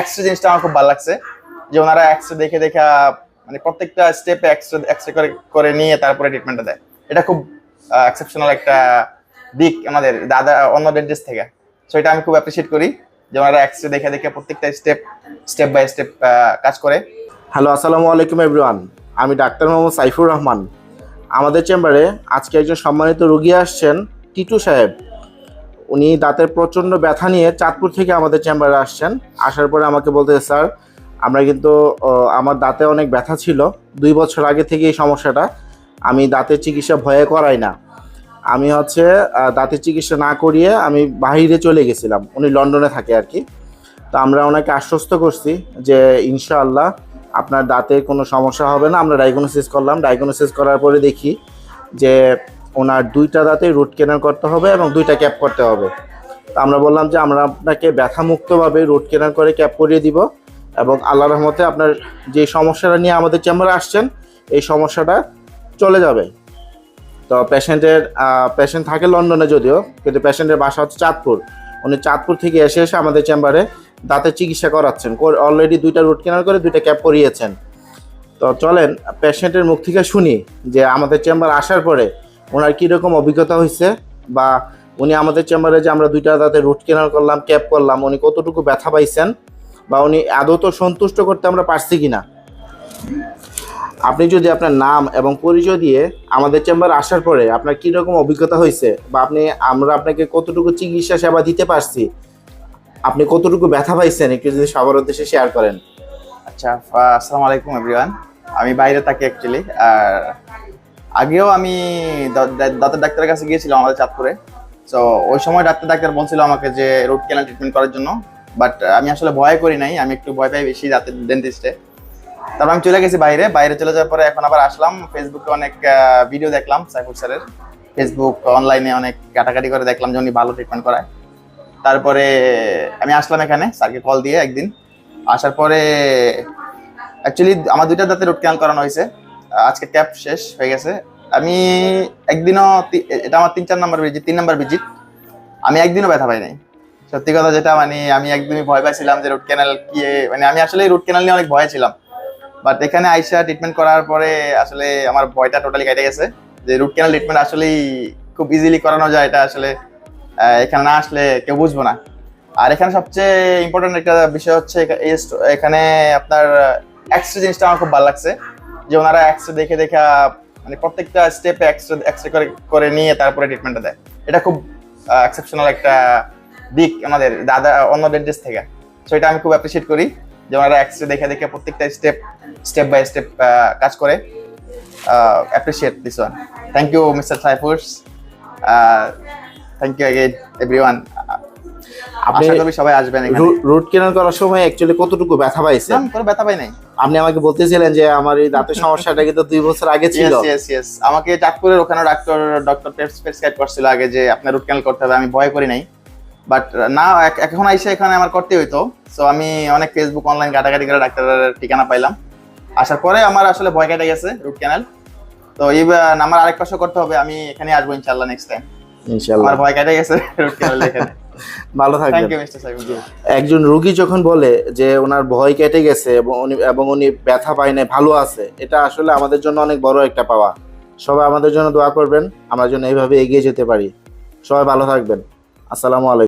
X-ray জিনিসটা আমার খুব ভালো লাগছে। যে ওনারা এক্সরে দেখে দেখে মানে প্রত্যেকটা স্টেপে এক্সরে এক্সরে করে করে নিয়ে তারপরে ট্রিটমেন্টটা দেয়। এটা খুব এক্সেপশনাল একটা দিক আমাদের দাদা, অন্য ডেন্টিস্ট থেকে। সো এটা আমি খুব অ্যাপ্রিসিয়েট করি যে ওনারা এক্সরে দেখে দেখে প্রত্যেকটা স্টেপ স্টেপ বাই স্টেপ কাজ করে। হ্যালো আসসালামু আলাইকুম এভরিওয়ান আমি ডাক্তার মোহাম্মদ সাইফুর রহমান। আমাদের চেম্বারে আজকে একজন সম্মানিত রোগী আসছেন টিটু সাহেব। উনি দাঁতের প্রচণ্ড ব্যথা নিয়ে চাঁদপুর থেকে আমাদের চেম্বারে আসছেন। আসার পরে আমাকে বলতে স্যার, আমরা কিন্তু আমার দাঁতে অনেক ব্যথা ছিল। দুই বছর আগে থেকে এই সমস্যাটা। আমি দাঁতের চিকিৎসা ভয়ে করাই না। আমি হচ্ছে দাঁতের চিকিৎসা না করিয়ে আমি বাইরে চলে গেছিলাম। উনি লন্ডনে থাকে আর কি। তো আমরা ওনাকে আশ্বস্ত করছি যে, ইনশাআল্লাহ আপনার দাঁতে কোনো সমস্যা হবে না। আমরা ডায়াগনোসিস করলাম। ডায়াগনোসিস করার পরে দেখি যে ওনার দুইটা দাঁতে রুট কেনাল করতে হবে এবং দুইটা ক্যাপ করতে হবে। তো আমরা বললাম যে আমরা আপনাকে ব্যথামুক্তভাবে রুট কেনাল করে ক্যাপ করিয়ে দিব এবং আল্লাহ রহমতে আপনার যে সমস্যাটা নিয়ে আমাদের চেম্বারে আসছেন, এই সমস্যাটা চলে যাবে। তো পেশেন্টের পেশেন্ট থাকে লন্ডনে যদিও, কিন্তু পেশেন্টের বাসা হচ্ছে চাঁদপুর। উনি চাঁদপুর থেকে এসে এসে আমাদের চেম্বারে দাঁতের চিকিৎসা করাচ্ছেন। অলরেডি দুইটা রুট কেনার করে দুইটা ক্যাপ করিয়েছেন। তো চলেন পেশেন্টের মুখ থেকে শুনি যে আমাদের চেম্বার আসার পরে ওনার কীরকম অভিজ্ঞতা হয়েছে? বা উনি আমাদের চেম্বারে যে আমরা দুইটা দাঁতে রুট কেনার করলাম ক্যাপ করলাম, উনি কতটুকু ব্যথা পাইছেন? বা উনি আদৌ তো সন্তুষ্ট করতে আমরা পারছি কি না আপনি যদি আপনার নাম এবং পরিচয় দিয়ে আমাদের চেম্বারে আসার পরে আপনার কীরকম অভিজ্ঞতা হয়েছে? বা আপনি, আমরা আপনাকে কতটুকু চিকিৎসা সেবা দিতে পারছি? আপনি কতটুকু ব্যথা পাইছেন? একটু যদি সবার উদ্দেশ্যে শেয়ার করেন। আচ্ছা আসসালামু আলাইকুম এভরিওয়ান আমি বাইরে থাকি অ্যাকচুয়ালি আর আগেও আমি দাঁতের ডাক্তারের কাছে গিয়েছিলাম আমাদের চাঁদপুরে। তো ওই সময় ডাক্তার ডাক্তার বলছিল আমাকে যে রুট ক্যানাল ট্রিটমেন্ট করার জন্য। বাট আমি আসলে ভয় করি নাই, আমি একটু ভয় পাই বেশি দাঁতের ডেন্টিস্টে তারপর আমি চলে গেছি বাইরে বাইরে চলে যাওয়ার পরে এখন আবার আসলাম। ফেসবুকে অনেক ভিডিও দেখলাম সাইফুল স্যারের। ফেসবুক অনলাইনে অনেক কাটাকাটি করে দেখলাম যে উনি ভালো ট্রিটমেন্ট করায়। তারপরে আমি আসলাম এখানে, স্যারকে কল দিয়ে একদিন। আসার পরে অ্যাকচুয়ালি আমার দুইটা দাঁতে রুট ক্যানাল করানো হয়েছে। আজকে ক্যাপ শেষ হয়ে গেছে। আমি একদিনও এটা আমার তিন চার নাম্বার ভিজিট তিন নাম্বার ভিজিট আমি একদিনও ব্যথা পাই নাই। সত্যি কথা যেটা মানে আমি একদমই ভয় পাইছিলাম যে রুট ক্যানাল কি মানে আমি আসলে রুট ক্যানাল নিয়ে অনেক ভয় ছিলাম। বাট এখানে আইসা ট্রিটমেন্ট করার পরে আসলে আমার ভয়টা টোটালি কেটে গেছে। যে রুট ক্যানাল ট্রিটমেন্ট আসলেই খুব ইজিলি করানো যায়, এটা আসলে এখানে না আসলে কেউ বুঝব না। আর এখানে সবচেয়ে ইম্পর্টেন্ট একটা বিষয় হচ্ছে এখানে আপনার এক্সরে জিনিসটা আমার খুব ভালো লাগছে। যে ওনারা এক্সরে দেখে দেখে মানে প্রত্যেকটা স্টেপে এক্সরে এক্সরে করে করে নিয়ে তারপরে ট্রিটমেন্টটা দেয়। এটা খুব এক্সেপশনাল একটা দিক আমাদের দাদা অন্য ডেন্টিস্ট থেকে। সো এটা আমি খুব অ্যাপ্রিসিয়েট করি যে ওনারা এক্সরে দেখে দেখে প্রত্যেকটা স্টেপ স্টেপ বাই স্টেপ কাজ করে। Appreciate this one thank you mister Saifus thank you again everyone আপনি সবাই আসবেন রুট কেনার করার সময় অ্যাকচুয়ালি কতটুকু ব্যথা পাইছেন? না, কোনো ব্যথা পাই নাই। আপনি আমাকে বলতেছিলেন যে আমার এই দাঁতের সমস্যাটা কিন্তু দুই বছর আগে ছিল। আমাকে চাঁদপুরের ওখানে ডাক্তার ডক্টর প্রেসক্রাইব করছিল আগে যে আপনার রুট ক্যানাল করতে হবে আমি ভয় করি নাই। বাট না এখন আইসা এখানে আমার করতে হইতো। সো আমি অনেক ফেসবুক অনলাইন ঘাটাঘাটি করে ডাক্তারের ঠিকানা পাইলাম। আসার পরে আমার আসলে ভয় কেটে গেছে রুট ক্যানাল তো এইবার আমার আরেক পাশে করতে হবে আমি এখানে আসব ইনশাল্লাহ নেক্সট টাইম ইনশাআল্লাহ। আমার ভয় কেটে গেছে রুট ক্যানাল এখানে ভালো থাকবেন। একজন রোগী যখন বলে যে ওনার ভয় কেটে গেছে এবং উনি এবং উনি ব্যথা পায় না ভালো আছে এটা আসলে আমাদের জন্য অনেক বড় একটা পাওয়া। সবাই আমাদের জন্য দোয়া করবেন আমরা যেন এইভাবে এগিয়ে যেতে পারি। সবাই ভালো থাকবেন। আসসালামু আলাইকুম।